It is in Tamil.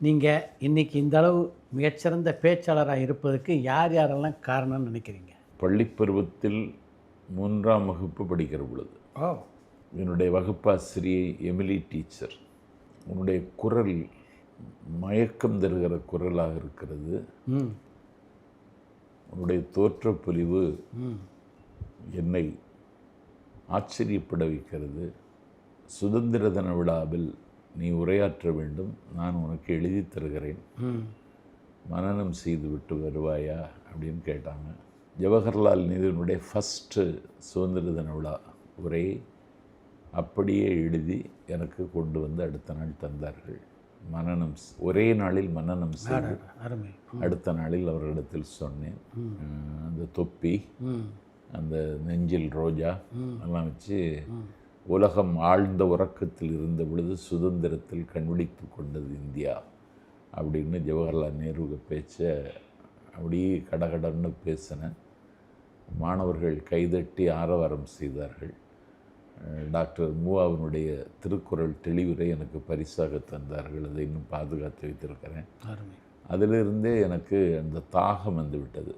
நீங்கள் இன்னைக்கு இந்த அளவு மிகச்சிறந்த பேச்சாளராக இருப்பதற்கு யார் யாரெல்லாம் காரணம்னு நினைக்கிறீங்க? பள்ளிப் பருவத்தில் மூன்றாம் வகுப்பு படிக்கிற பொழுது. ஓ. என்னுடைய வகுப்பாசிரியை எமிலி டீச்சர். உன்னுடைய குரல் மயக்கம் தருகிற குரலாக இருக்கிறது. உன்னுடைய தோற்றப்பொலிவு என்னை ஆச்சரியப்பட வைக்கிறது. சுதந்திர தின விழாவில் நீ உரையாற்ற வேண்டும் நான் உனக்கு எழுதி தருகிறேன். ம். மனனம் செய்துவிட்டு வருவாயா? அப்படின்னு கேட்டாங்க. ஜவஹர்லால் நேருனுடைய ஃபஸ்ட்டு சுதந்திர தின விழா உரை அப்படியே எழுதி எனக்கு கொண்டு வந்து அடுத்த நாள் தந்தார்கள். மனனம் ஸ்- ஒரே நாளில் மனனம் செய்து அடுத்த நாளில் அவர்களிடத்தில் சொன்னேன். அந்த தொப்பி அந்த நெஞ்சில் ரோஜா எல்லாம் வச்சு உலகம் ஆழ்ந்த உறக்கத்தில் இருந்த பொழுது சுதந்திரத்தில் கண்விழித்து கொண்டது இந்தியா அப்படின்னு ஜவஹர்லால் நேரு பேச்சை அப்படியே கடகடன்னு பேசினேன் மாணவர்கள் கைதட்டி ஆரவாரம் செய்தார்கள். டாக்டர் மூவாவினுடைய திருக்குறள் தெளிவுரை எனக்கு பரிசாக தந்தார்கள். அதை இன்னும் பாதுகாத்து வைத்திருக்கிறேன். அதிலிருந்தே எனக்கு அந்த தாகம் வந்து விட்டது.